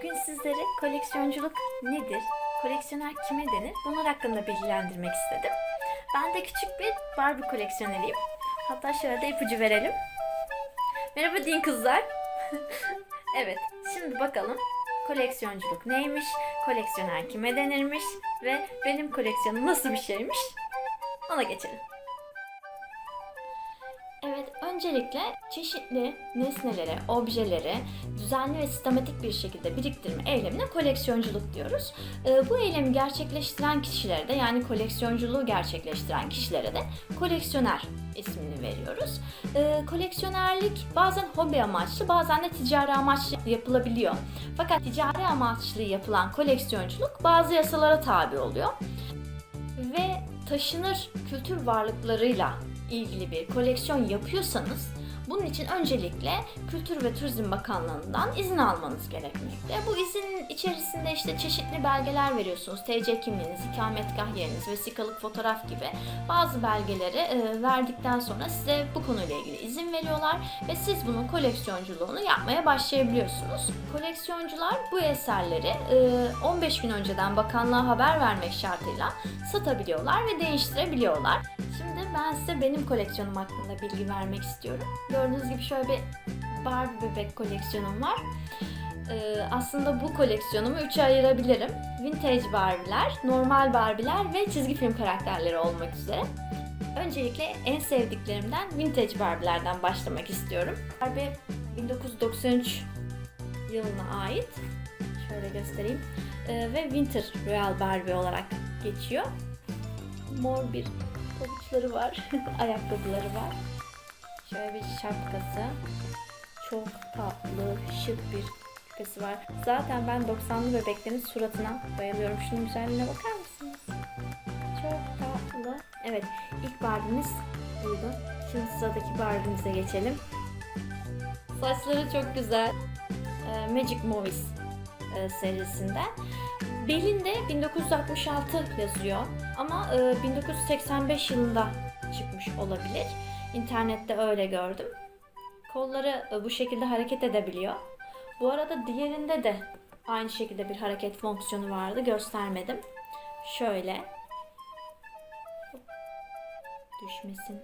Bugün sizlere koleksiyonculuk nedir, koleksiyoner kime denir bunlar hakkında bilgilendirmek istedim. Ben de küçük bir Barbie koleksiyoneriyim. Hatta şöyle de ipucu verelim. Merhaba deyin kızlar. evet, şimdi bakalım koleksiyonculuk neymiş, koleksiyoner kime denirmiş ve benim koleksiyonum nasıl bir şeymiş ona geçelim. Öncelikle çeşitli nesneleri, objeleri düzenli ve sistematik bir şekilde biriktirme eylemine koleksiyonculuk diyoruz. Ee, bu eylemi gerçekleştiren kişilere de yani koleksiyonculuğu gerçekleştiren kişilere de koleksiyoner ismini veriyoruz. Ee, koleksiyonerlik bazen hobi amaçlı bazen de ticari amaçlı yapılabiliyor. Fakat ticari amaçlı yapılan koleksiyonculuk bazı yasalara tabi oluyor. Ve taşınır kültür varlıklarıyla ilgili bir koleksiyon yapıyorsanız bunun için öncelikle Kültür ve Turizm Bakanlığı'ndan izin almanız gerekmekte. Bu izin içerisinde işte çeşitli belgeler veriyorsunuz. TC kimliğiniz, ikametgah yeriniz, vesikalık fotoğraf gibi bazı belgeleri e, verdikten sonra size bu konuyla ilgili izin veriyorlar ve siz bunun koleksiyonculuğunu yapmaya başlayabiliyorsunuz. Koleksiyoncular bu eserleri e, 15 gün önceden bakanlığa haber vermek şartıyla satabiliyorlar ve değiştirebiliyorlar. Şimdi ben size benim koleksiyonum hakkında bilgi vermek istiyorum. Gördüğünüz gibi şöyle bir Barbie bebek koleksiyonum var. Ee, aslında bu koleksiyonumu üçe ayırabilirim. Vintage Barbie'ler, normal Barbie'ler ve çizgi film karakterleri olmak üzere. Öncelikle en sevdiklerimden Vintage Barbie'lerden başlamak istiyorum. Barbie 1993 yılına ait. Şöyle göstereyim. Ee, ve Winter Royal Barbie olarak geçiyor. Mor bir pabuçları var, ayakkabıları var. Şöyle bir şapkası. Çok tatlı, şık bir şapkası var. Zaten ben 90'lı bebeklerin suratına bayılıyorum. Şunun güzelliğine bakar mısınız? Çok tatlı. Evet, ilk Barbie'miz buydu. Şimdi sıradaki Barbie'mize geçelim. Saçları çok güzel. Ee, Magic Movies e, serisinden. Belinde 1966 yazıyor ama e, 1985 yılında çıkmış olabilir. İnternette öyle gördüm. Kolları e, bu şekilde hareket edebiliyor. Bu arada diğerinde de aynı şekilde bir hareket fonksiyonu vardı. Göstermedim. Şöyle. Düşmesin.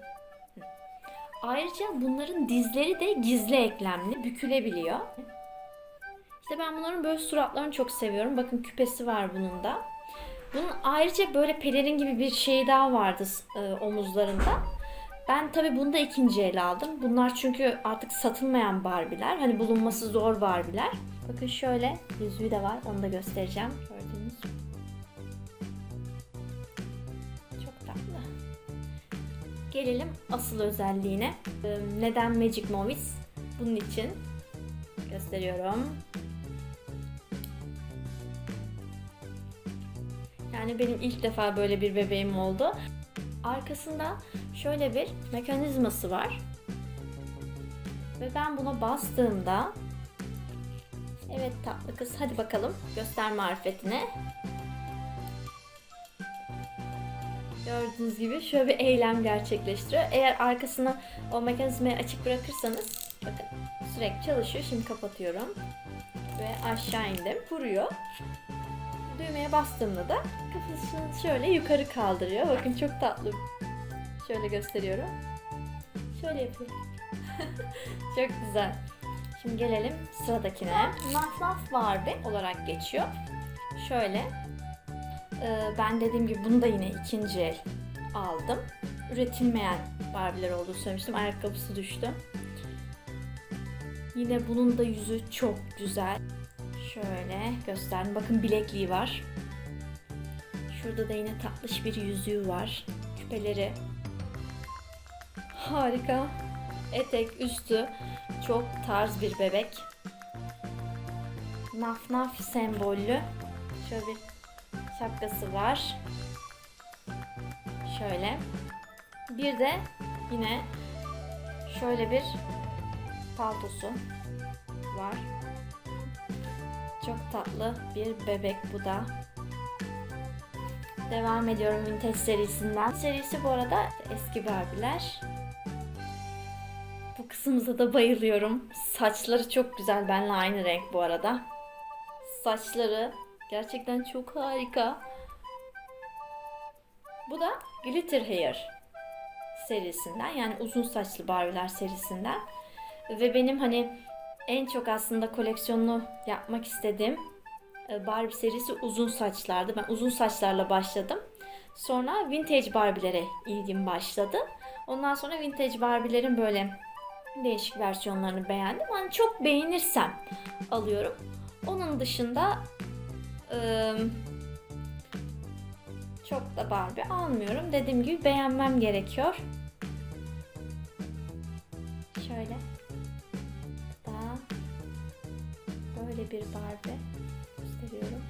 Ayrıca bunların dizleri de gizli eklemli, bükülebiliyor. İşte ben bunların böyle suratlarını çok seviyorum. Bakın küpesi var bunun da. Bunun ayrıca böyle pelerin gibi bir şey daha vardı e, omuzlarında. Ben tabi bunu da ikinci el aldım. Bunlar çünkü artık satılmayan Barbie'ler. Hani bulunması zor Barbie'ler. Bakın şöyle yüzüğü de var. Onu da göstereceğim. Gördüğünüz. Çok tatlı. Gelelim asıl özelliğine. E, Neden Magic Movies? Bunun için gösteriyorum. Yani benim ilk defa böyle bir bebeğim oldu. Arkasında şöyle bir mekanizması var. Ve ben buna bastığımda Evet tatlı kız hadi bakalım göster marifetine. Gördüğünüz gibi şöyle bir eylem gerçekleştiriyor. Eğer arkasına o mekanizmayı açık bırakırsanız bakın sürekli çalışıyor. Şimdi kapatıyorum. Ve aşağı indim. Vuruyor. Düğmeye bastığımda da kafasını şöyle yukarı kaldırıyor. Bakın çok tatlı. Şöyle gösteriyorum. Şöyle yapıyor. çok güzel. Şimdi gelelim sıradakine. Naf Barbie olarak geçiyor. Şöyle. Ee, ben dediğim gibi bunu da yine ikinci el aldım. Üretilmeyen Barbie'ler olduğunu söylemiştim. Ayakkabısı düştü. Yine bunun da yüzü çok güzel. Şöyle gösterdim. Bakın bilekliği var. Şurada da yine tatlış bir yüzüğü var. Küpeleri. Harika. Etek, üstü. Çok tarz bir bebek. Naf naf sembollü. Şöyle bir şapkası var. Şöyle. Bir de yine şöyle bir paltosu var. Çok tatlı bir bebek bu da. Devam ediyorum Vintage serisinden. Serisi bu arada eski Barbie'ler. Bu kısmımıza da bayılıyorum. Saçları çok güzel. Benle aynı renk bu arada. saçları gerçekten çok harika. Bu da Glitter Hair serisinden yani uzun saçlı Barbie'ler serisinden. Ve benim hani en çok aslında koleksiyonunu yapmak istediğim e, Barbie serisi uzun saçlardı. Ben uzun saçlarla başladım. Sonra vintage Barbie'lere ilgim başladı. Ondan sonra vintage Barbie'lerin böyle değişik versiyonlarını beğendim. Hani çok beğenirsem alıyorum. Onun dışında ıı, çok da Barbie almıyorum. Dediğim gibi beğenmem gerekiyor. Şöyle. Daha böyle bir Barbie gösteriyorum.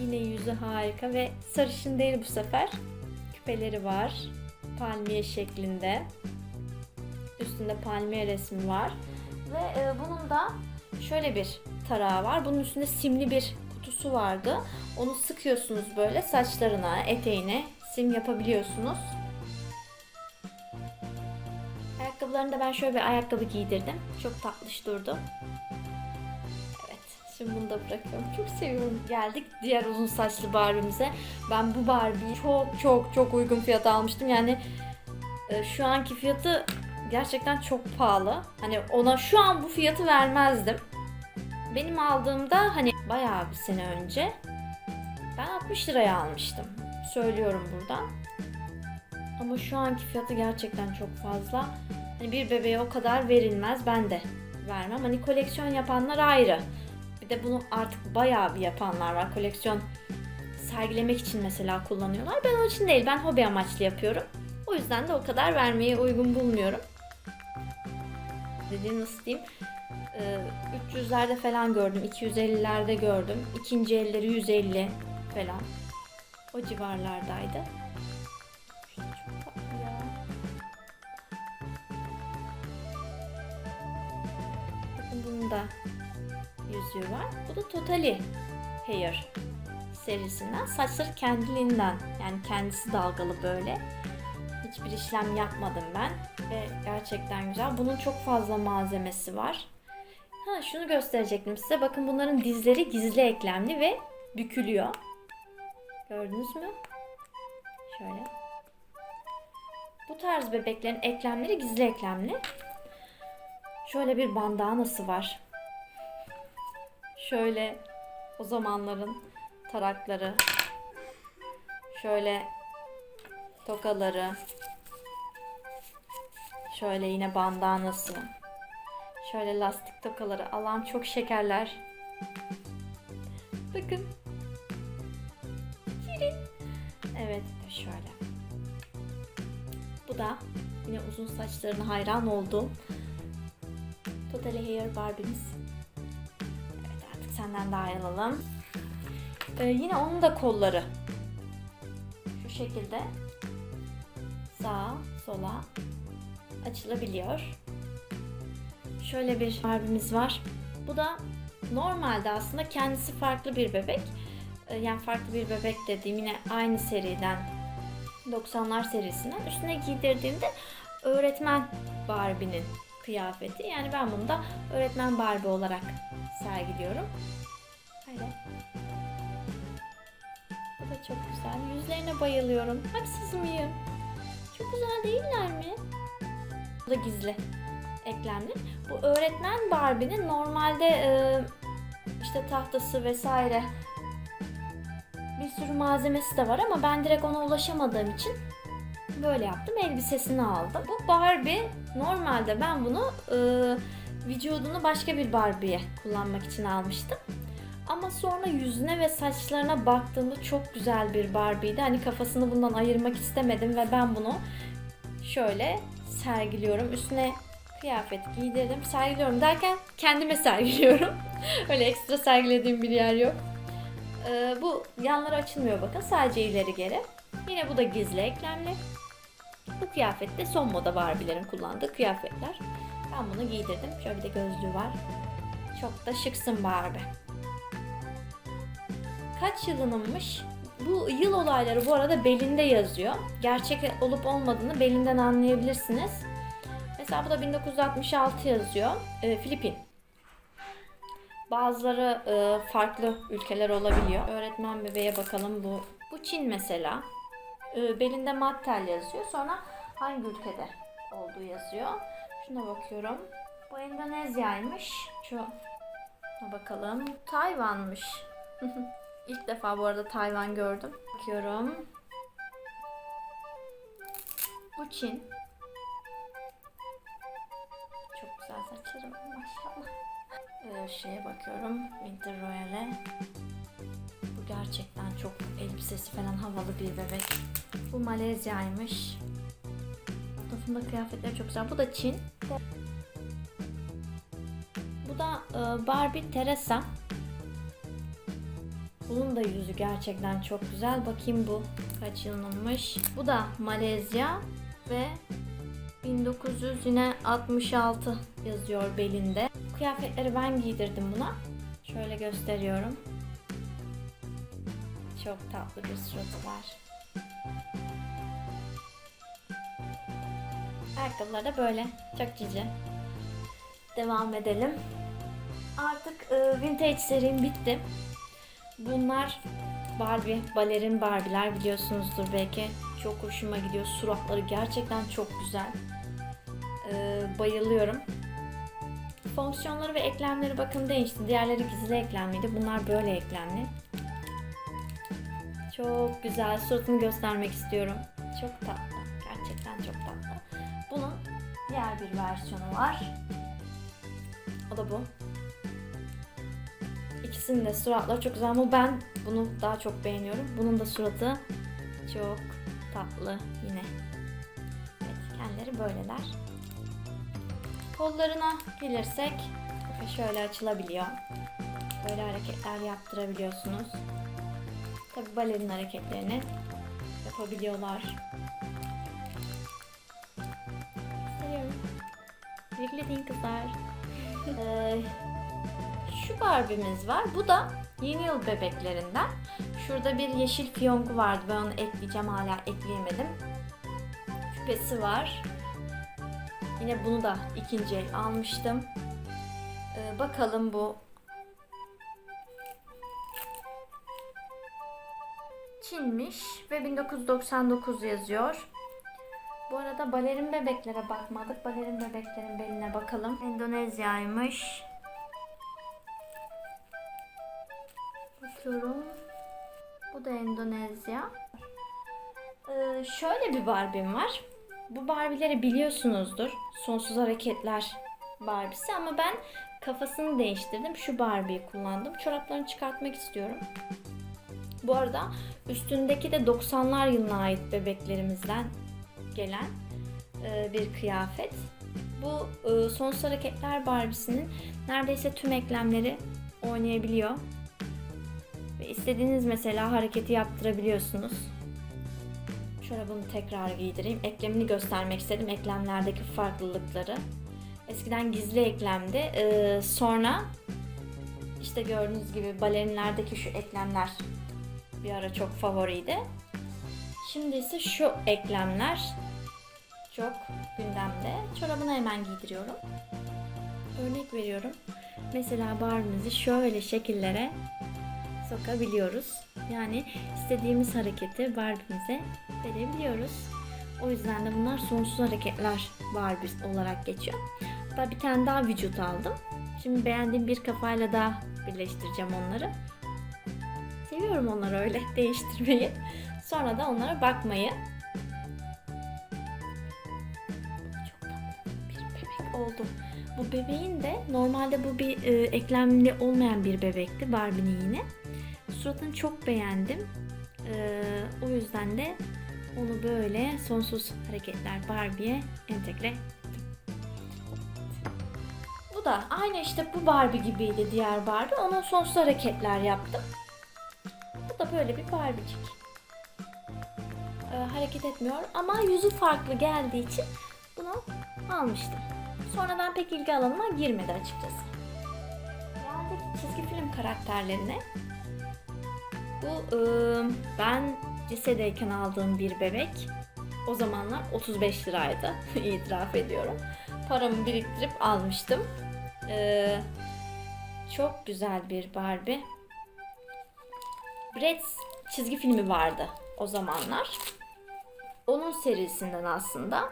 Yine yüzü harika ve sarışın değil bu sefer. Küpeleri var. Palmiye şeklinde. Üstünde palmiye resmi var. Ve e, bunun da şöyle bir tarağı var. Bunun üstünde simli bir kutusu vardı. Onu sıkıyorsunuz böyle saçlarına, eteğine sim yapabiliyorsunuz. Ayakkabılarını da ben şöyle bir ayakkabı giydirdim. Çok tatlış durdu. Evet, şimdi bunu da bırakıyorum. Çok seviyorum. Geldik diğer uzun saçlı Barbie'mize. Ben bu Barbie'yi çok çok çok uygun fiyata almıştım. Yani e, şu anki fiyatı gerçekten çok pahalı. Hani ona şu an bu fiyatı vermezdim. Benim aldığımda hani bayağı bir sene önce ben 60 liraya almıştım. Söylüyorum buradan. Ama şu anki fiyatı gerçekten çok fazla. Hani bir bebeğe o kadar verilmez. Ben de vermem. Hani koleksiyon yapanlar ayrı. Bir de bunu artık bayağı bir yapanlar var. Koleksiyon sergilemek için mesela kullanıyorlar. Ben onun için değil. Ben hobi amaçlı yapıyorum. O yüzden de o kadar vermeyi uygun bulmuyorum. Dediğim nasıl diyeyim? Ee, 300'lerde falan gördüm. 250'lerde gördüm. İkinci elleri 150 falan. O civarlardaydı. Bakın bunun da yüzüğü var. Bu da Totally Hair serisinden. Saçları kendiliğinden yani kendisi dalgalı böyle. Hiçbir işlem yapmadım ben ve gerçekten güzel. Bunun çok fazla malzemesi var. Ha şunu gösterecektim size. Bakın bunların dizleri gizli eklemli ve bükülüyor. Gördünüz mü? Şöyle. Bu tarz bebeklerin eklemleri gizli eklemli. Şöyle bir bandanası var. Şöyle o zamanların tarakları. Şöyle tokaları. Şöyle yine bandanası. Şöyle lastik tokaları. Allah'ım çok şekerler. Bakın. Evet şöyle. Bu da yine uzun saçlarına hayran olduğum Totally Hair Barbie'miz. Evet artık senden de ayrılalım. Ee, yine onun da kolları şu şekilde sağa sola açılabiliyor. Şöyle bir Barbie'miz var. Bu da normalde aslında kendisi farklı bir bebek. Ee, Yani farklı bir bebek dediğim yine aynı seriden 90'lar serisinden üstüne giydirdiğimde öğretmen Barbie'nin kıyafeti. Yani ben bunu da öğretmen Barbie olarak sergiliyorum. Öyle. Bu da çok güzel. Yüzlerine bayılıyorum. Haksız mıyım? Çok güzel değiller mi? Bu da gizli eklemli. Bu öğretmen Barbie'nin normalde e, işte tahtası vesaire bir sürü malzemesi de var ama ben direkt ona ulaşamadığım için böyle yaptım. Elbisesini aldım. Bu Barbie normalde ben bunu e, vücudunu başka bir Barbie'ye kullanmak için almıştım. Ama sonra yüzüne ve saçlarına baktığımda çok güzel bir Barbie'ydi. Hani kafasını bundan ayırmak istemedim ve ben bunu şöyle sergiliyorum. Üstüne kıyafet giydirdim. Sergiliyorum derken kendime sergiliyorum. Öyle ekstra sergilediğim bir yer yok. Ee, bu yanları açılmıyor bakın. Sadece ileri geri. Yine bu da gizli eklemli. Bu kıyafet de son moda Barbie'lerin kullandığı kıyafetler. Ben bunu giydirdim. Şöyle bir de gözlüğü var. Çok da şıksın Barbie. Kaç yılınınmış? Bu yıl olayları bu arada belinde yazıyor. Gerçek olup olmadığını belinden anlayabilirsiniz. Mesela bu da 1966 yazıyor. Ee, Filipin. Bazıları e, farklı ülkeler olabiliyor. Öğretmen bebeğe bakalım bu. Bu Çin mesela. E, belinde Mattel yazıyor. Sonra hangi ülkede olduğu yazıyor. Şuna bakıyorum. Bu Endonezya'ymış. Şu bakalım. Tayvan'mış. İlk defa bu arada Tayvan gördüm. Bakıyorum. Bu Çin. Çok güzel saçları var maşallah. Ee, şeye bakıyorum. Winter Royale. Bu gerçekten çok elbisesi falan havalı bir bebek. Bu Malezya'ymış. Fotoğrafında kıyafetleri çok güzel. Bu da Çin. Bu da e, Barbie Teresa. Bunun da yüzü gerçekten çok güzel. Bakayım bu kaç yılınmış. Bu da Malezya ve 1900 yine 66 yazıyor belinde. Kıyafetleri ben giydirdim buna. Şöyle gösteriyorum. Çok tatlı bir suratı var. Ayakkabıları da böyle. Çok cici. Devam edelim. Artık e, vintage serim bitti. Bunlar Barbie, balerin Barbie'ler biliyorsunuzdur belki. Çok hoşuma gidiyor. Suratları gerçekten çok güzel. E, bayılıyorum. Fonksiyonları ve eklemleri bakın değişti. Diğerleri gizli eklemliydi. Bunlar böyle eklemli. Çok güzel. Suratını göstermek istiyorum. Çok tatlı. Gerçekten çok tatlı. Bunun diğer bir versiyonu var. O da bu. İkisinin de suratları çok güzel ama ben bunu daha çok beğeniyorum. Bunun da suratı çok tatlı yine. Evet, kendileri böyleler. Kollarına gelirsek şöyle açılabiliyor. Böyle hareketler yaptırabiliyorsunuz. Tabi balerin hareketlerini yapabiliyorlar. Seviyorum. Birlikte kızlar. Ee, şu Barbie'miz var. Bu da yeni yıl bebeklerinden. Şurada bir yeşil fiyonku vardı. Ben onu ekleyeceğim. Hala ekleyemedim. Küpesi var. Yine bunu da ikinci el almıştım. Ee, bakalım bu Çinmiş ve 1999 yazıyor. Bu arada balerin bebeklere bakmadık. Balerin bebeklerin beline bakalım. Endonezya'ymış. Bakıyorum. Bu da Endonezya. Ee, şöyle bir Barbie'm var. Bu Barbie'leri biliyorsunuzdur. Sonsuz hareketler Barbie'si ama ben kafasını değiştirdim. Şu Barbie'yi kullandım. Çoraplarını çıkartmak istiyorum. Bu arada üstündeki de 90'lar yılına ait bebeklerimizden gelen e, bir kıyafet. Bu e, Sonsuz Hareketler Barbie'sinin neredeyse tüm eklemleri oynayabiliyor. İstediğiniz mesela hareketi yaptırabiliyorsunuz. Şöyle bunu tekrar giydireyim. Eklemini göstermek istedim. Eklemlerdeki farklılıkları. Eskiden gizli eklemdi. Ee, sonra işte gördüğünüz gibi balerinlerdeki şu eklemler bir ara çok favoriydi. Şimdi ise şu eklemler çok gündemde. Çorabını hemen giydiriyorum. Örnek veriyorum. Mesela Barbie'mizi şöyle şekillere sokabiliyoruz. Yani istediğimiz hareketi Barbie'mize verebiliyoruz. O yüzden de bunlar sonsuz hareketler Barbie olarak geçiyor. Hatta bir tane daha vücut aldım. Şimdi beğendiğim bir kafayla daha birleştireceğim onları. Seviyorum onları öyle değiştirmeyi. Sonra da onlara bakmayı. Çok tatlı bir bebek oldu. Bu bebeğin de normalde bu bir e, eklemli olmayan bir bebekti Barbie'nin yine. Suratını çok beğendim. E, o yüzden de onu böyle sonsuz hareketler Barbie'ye entegre. Bu da aynı işte bu Barbie gibiydi diğer Barbie. Onun sonsuz hareketler yaptım. Bu da böyle bir Barbie'cik. E, hareket etmiyor ama yüzü farklı geldiği için bunu almıştım. Sonradan pek ilgi alanıma girmedi açıkçası. Geldik çizgi film karakterlerine. Bu ben lisedeyken aldığım bir bebek. O zamanlar 35 liraydı. İtiraf ediyorum. Paramı biriktirip almıştım. Çok güzel bir Barbie. Bratz çizgi filmi vardı o zamanlar. Onun serisinden aslında.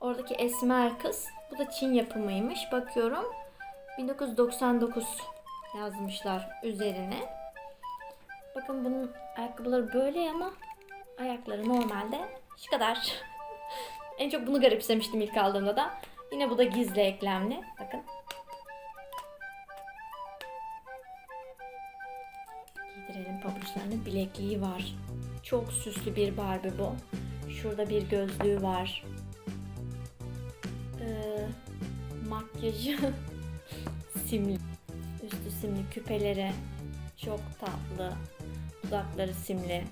Oradaki esmer kız. Bu da Çin yapımıymış. Bakıyorum. 1999 yazmışlar üzerine. Bakın bunun ayakkabıları böyle ama ayakları normalde şu kadar. en çok bunu garipsemiştim ilk aldığımda da. Yine bu da gizli eklemli. Bakın. Giydirelim pabuçlarını. Bilekliği var. Çok süslü bir Barbie bu. Şurada bir gözlüğü var. Ee, makyajı simli. Üstü simli küpeleri çok tatlı. Dudakları simli.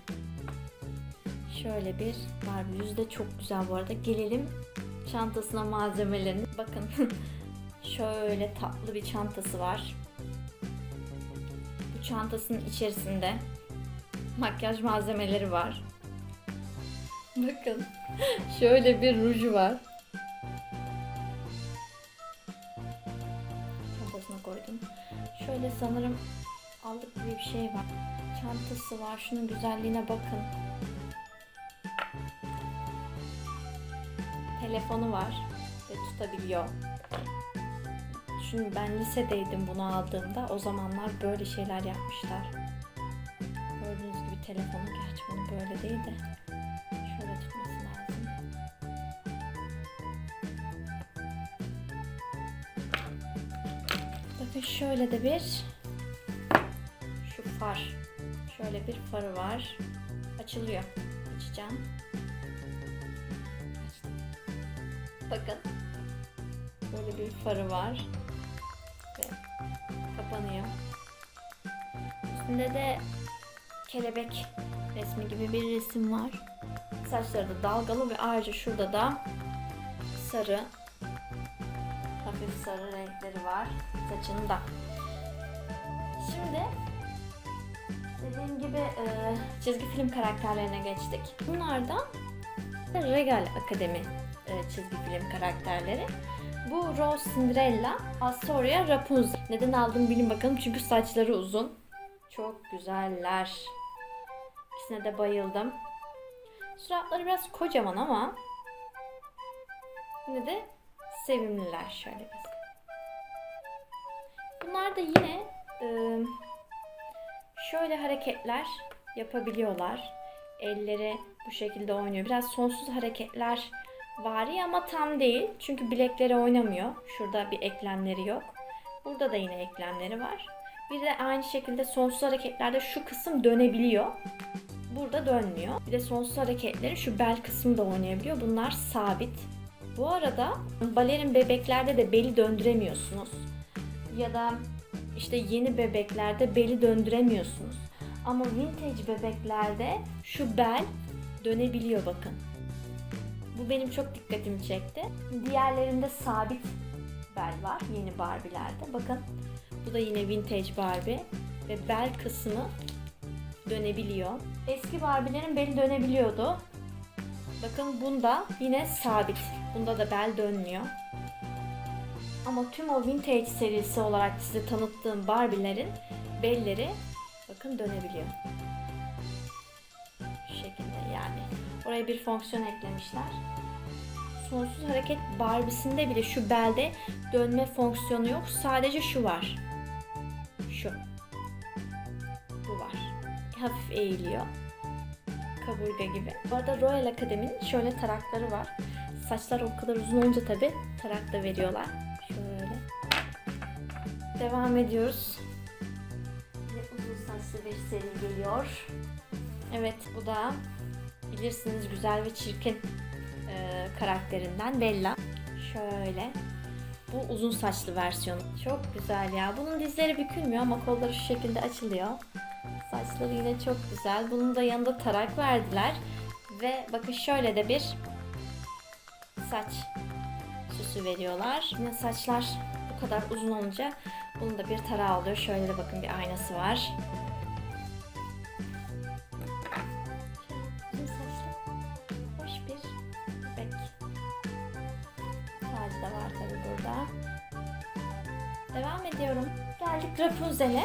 Şöyle bir Barbie yüzü çok güzel bu arada. Gelelim çantasına malzemelerini. Bakın şöyle tatlı bir çantası var. Bu çantasının içerisinde makyaj malzemeleri var. Bakın şöyle bir ruju var. Çantasına koydum. Şöyle sanırım aldık gibi bir şey var. Çantası var. Şunun güzelliğine bakın. Telefonu var ve tutabiliyor. Şimdi ben lisedeydim bunu aldığımda. O zamanlar böyle şeyler yapmışlar. Gördüğünüz gibi telefonu gerçi bunu böyle değil de şöyle tutması lazım. Bakın şöyle de bir far. Şöyle bir farı var. Açılıyor. Açacağım. Bakın. Böyle bir farı var. Ve kapanıyor. Üstünde de kelebek resmi gibi bir resim var. Saçları da dalgalı ve ayrıca şurada da sarı hafif sarı renkleri var saçında. Şimdi dediğim gibi e, çizgi film karakterlerine geçtik. Bunlar da Regal Akademi e, çizgi film karakterleri. Bu Rose Cinderella, Astoria, Rapunzel. Neden aldım bilin bakalım çünkü saçları uzun. Çok güzeller. İkisine de bayıldım. Suratları biraz kocaman ama yine de sevimliler şöyle. Bunlar da yine e, şöyle hareketler yapabiliyorlar. Elleri bu şekilde oynuyor. Biraz sonsuz hareketler var ya ama tam değil. Çünkü bilekleri oynamıyor. Şurada bir eklemleri yok. Burada da yine eklemleri var. Bir de aynı şekilde sonsuz hareketlerde şu kısım dönebiliyor. Burada dönmüyor. Bir de sonsuz hareketlerin şu bel kısmı da oynayabiliyor. Bunlar sabit. Bu arada balerin bebeklerde de beli döndüremiyorsunuz. Ya da işte yeni bebeklerde beli döndüremiyorsunuz. Ama vintage bebeklerde şu bel dönebiliyor bakın. Bu benim çok dikkatimi çekti. Diğerlerinde sabit bel var yeni Barbie'lerde. Bakın bu da yine vintage Barbie ve bel kısmı dönebiliyor. Eski Barbie'lerin beli dönebiliyordu. Bakın bunda yine sabit. Bunda da bel dönmüyor. Ama tüm o vintage serisi olarak size tanıttığım Barbie'lerin belleri bakın dönebiliyor. Şu şekilde yani. Oraya bir fonksiyon eklemişler. Sonsuz hareket Barbie'sinde bile şu belde dönme fonksiyonu yok. Sadece şu var. Şu. Bu var. Hafif eğiliyor. Kaburga gibi. Bu arada Royal Academy'nin şöyle tarakları var. Saçlar o kadar uzun olunca tabi tarak da veriyorlar. Devam ediyoruz. Ve uzun saçlı bir seri geliyor. Evet bu da bilirsiniz güzel ve çirkin e, karakterinden Bella. Şöyle. Bu uzun saçlı versiyonu. Çok güzel ya. Bunun dizleri bükülmüyor ama kolları şu şekilde açılıyor. Saçları yine çok güzel. Bunun da yanında tarak verdiler. Ve bakın şöyle de bir saç süsü veriyorlar. Yine saçlar bu kadar uzun olunca bunun da bir tarağı oluyor. Şöyle de bakın bir aynası var. Hoş bir bebek. Tacı var tabi burada. Devam ediyorum. Geldik Rapunzel'e.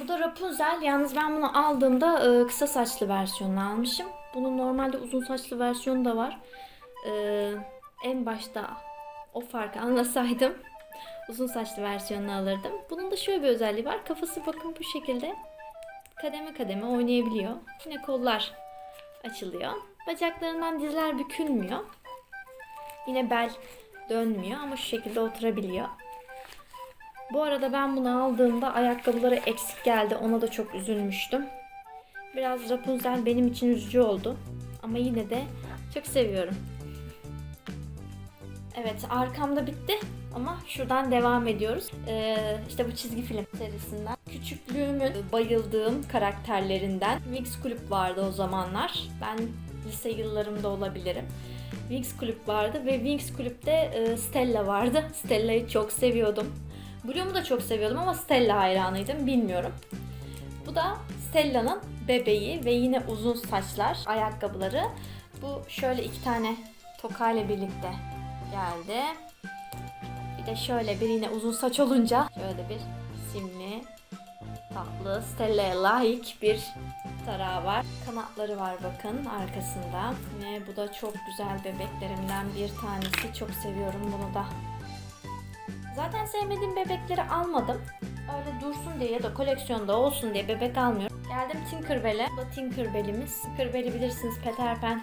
Bu da Rapunzel. Yalnız ben bunu aldığımda e, kısa saçlı versiyonunu almışım. Bunun normalde uzun saçlı versiyonu da var. E, en başta o farkı anlasaydım uzun saçlı versiyonunu alırdım. Bunun da şöyle bir özelliği var. Kafası bakın bu şekilde kademe kademe oynayabiliyor. Yine kollar açılıyor. Bacaklarından dizler bükülmüyor. Yine bel dönmüyor ama şu şekilde oturabiliyor. Bu arada ben bunu aldığımda ayakkabıları eksik geldi. Ona da çok üzülmüştüm. Biraz Rapunzel benim için üzücü oldu. Ama yine de çok seviyorum. Evet arkamda bitti ama şuradan devam ediyoruz. Ee, işte bu çizgi film serisinden. Küçüklüğümün bayıldığım karakterlerinden Wings Kulüp vardı o zamanlar. Ben lise yıllarımda olabilirim. Wings Kulüp vardı ve Wings Kulüp'te e, Stella vardı. Stella'yı çok seviyordum. Bloom'u da çok seviyordum ama Stella hayranıydım bilmiyorum. Bu da Stella'nın bebeği ve yine uzun saçlar, ayakkabıları. Bu şöyle iki tane tokayla birlikte geldi. Bir de şöyle bir yine uzun saç olunca şöyle bir simli, tatlı, Stella'ya layık bir tarağı var. Kanatları var bakın arkasında. Yine bu da çok güzel bebeklerimden bir tanesi. Çok seviyorum bunu da. Zaten sevmediğim bebekleri almadım. Öyle dursun diye ya da koleksiyonda olsun diye bebek almıyorum. Geldim Tinkerbell'e. Bu da Tinkerbell'imiz. Tinkerbell'i bilirsiniz Peter Pan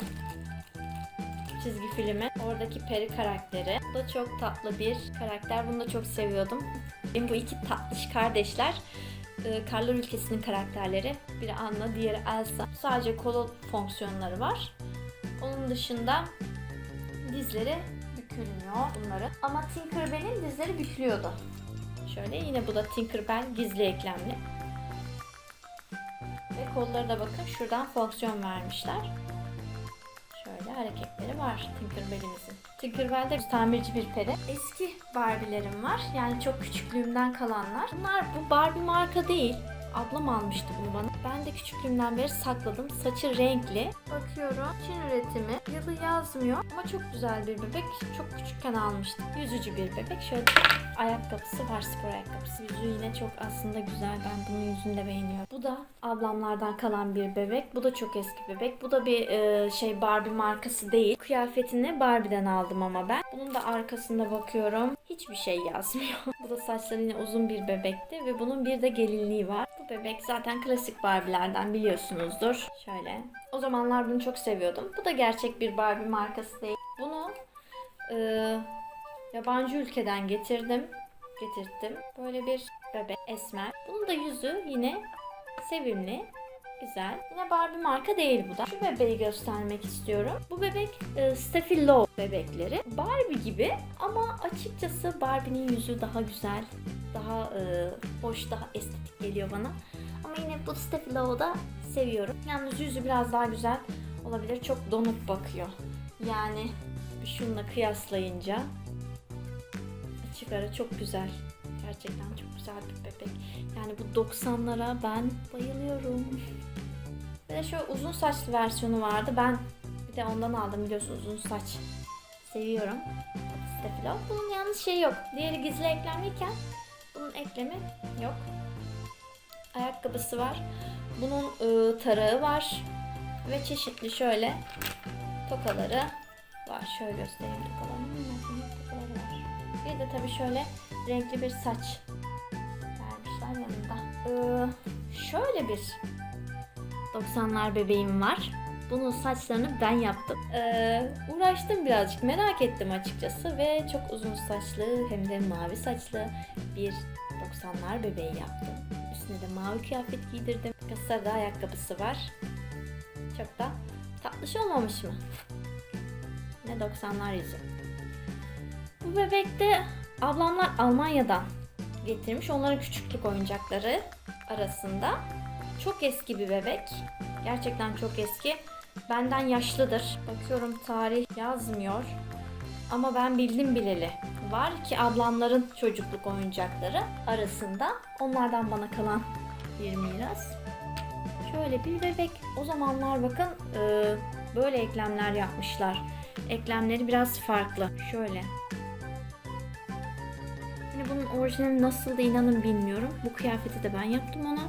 çizgi filmi. Oradaki peri karakteri. Bu da çok tatlı bir karakter. Bunu da çok seviyordum. Benim bu iki tatlış kardeşler e, Karlar Ülkesi'nin karakterleri. Biri Anna, diğeri Elsa. Sadece kolu fonksiyonları var. Onun dışında dizleri bükülmüyor bunların. Ama Tinkerbell'in dizleri bükülüyordu. Şöyle yine bu da Tinkerbell gizli eklemli. Ve kolları da bakın şuradan fonksiyon vermişler. Hareketleri var Tinkerbell'imizin. Tinkerbell de tamirci bir peri. Eski Barbie'lerim var. Yani çok küçüklüğümden kalanlar. Bunlar bu Barbie marka değil. Ablam almıştı bunu bana. Ben de küçüklüğümden beri sakladım. Saçı renkli. Bakıyorum. Çin üretimi. Yılı yazmıyor. Ama çok güzel bir bebek. Çok küçükken almıştım. Yüzücü bir bebek. Şöyle ayakkabısı var. Spor ayakkabısı. Yüzü yine çok aslında güzel. Ben bunun yüzünü de beğeniyorum. Bu da ablamlardan kalan bir bebek. Bu da çok eski bebek. Bu da bir e, şey Barbie markası değil. Kıyafetini Barbie'den aldım ama ben. Bunun da arkasında bakıyorum. Hiçbir şey yazmıyor. bu da saçları yine uzun bir bebekti ve bunun bir de gelinliği var. Bu bebek zaten klasik Barbie'lerden biliyorsunuzdur. Şöyle. O zamanlar bunu çok seviyordum. Bu da gerçek bir Barbie markası değil. Bunu e, yabancı ülkeden getirdim. Getirttim. Böyle bir bebek esmer. Bunun da yüzü yine sevimli. Güzel. Yine Barbie marka değil bu da. Şu bebeği göstermek istiyorum. Bu bebek e, Steffi Lowe bebekleri. Barbie gibi ama açıkçası Barbie'nin yüzü daha güzel. Daha e, hoş, daha estetik geliyor bana. Ama yine bu Steffi Lowe'u da seviyorum. Yalnız yüzü biraz daha güzel olabilir. Çok donuk bakıyor. Yani şununla kıyaslayınca ara çok güzel. Gerçekten çok güzel bir bebek. Yani bu 90'lara ben bayılıyorum. Bir de şu uzun saçlı versiyonu vardı. Ben bir de ondan aldım biliyorsunuz uzun saç. Seviyorum. Stefilo. Bunun yalnız şey yok. Diğeri gizli eklemliyken bunun eklemi yok. Ayakkabısı var. Bunun ıı, tarağı var. Ve çeşitli şöyle tokaları var. Şöyle göstereyim tokalarını. Bir de tabii şöyle renkli bir saç vermişler yanında. Ee, şöyle bir 90'lar bebeğim var. Bunun saçlarını ben yaptım. Ee, uğraştım birazcık merak ettim açıkçası ve çok uzun saçlı hem de mavi saçlı bir 90'lar bebeği yaptım. Üstüne de mavi kıyafet giydirdim. Sarıda ayakkabısı var. Çok da tatlış olmamış mı? Ne 90'lar yüzü. Bu bebekte ablamlar Almanya'dan getirmiş. Onların küçüklük oyuncakları arasında. Çok eski bir bebek. Gerçekten çok eski. Benden yaşlıdır. Bakıyorum tarih yazmıyor. Ama ben bildim bileli. Var ki ablamların çocukluk oyuncakları arasında. Onlardan bana kalan bir miras. Şöyle bir bebek. O zamanlar bakın e, böyle eklemler yapmışlar. Eklemleri biraz farklı. Şöyle Şimdi bunun orijinali nasıldı inanın bilmiyorum. Bu kıyafeti de ben yaptım ona.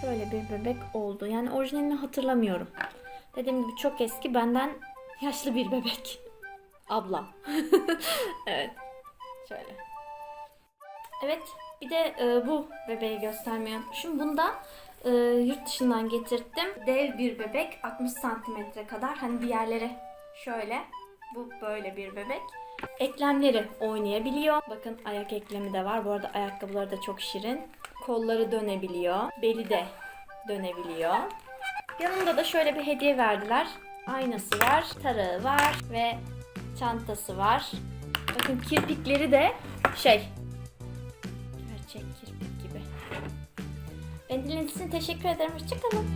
Şöyle bir bebek oldu. Yani orijinalini hatırlamıyorum. Dediğim gibi çok eski benden yaşlı bir bebek. Abla. evet. Şöyle. Evet. Bir de e, bu bebeği göstermeyi unutmuşum. Bunda e, yurt dışından getirttim. Dev bir bebek. 60 santimetre kadar. Hani diğerleri şöyle. Bu böyle bir bebek. Eklemleri oynayabiliyor. Bakın ayak eklemi de var. Bu arada ayakkabıları da çok şirin. Kolları dönebiliyor. Beli de dönebiliyor. Yanında da şöyle bir hediye verdiler. Aynası var, tarağı var ve çantası var. Bakın kirpikleri de şey gerçek kirpik gibi. Beni dinlediğiniz için teşekkür ederim. Hoşçakalın.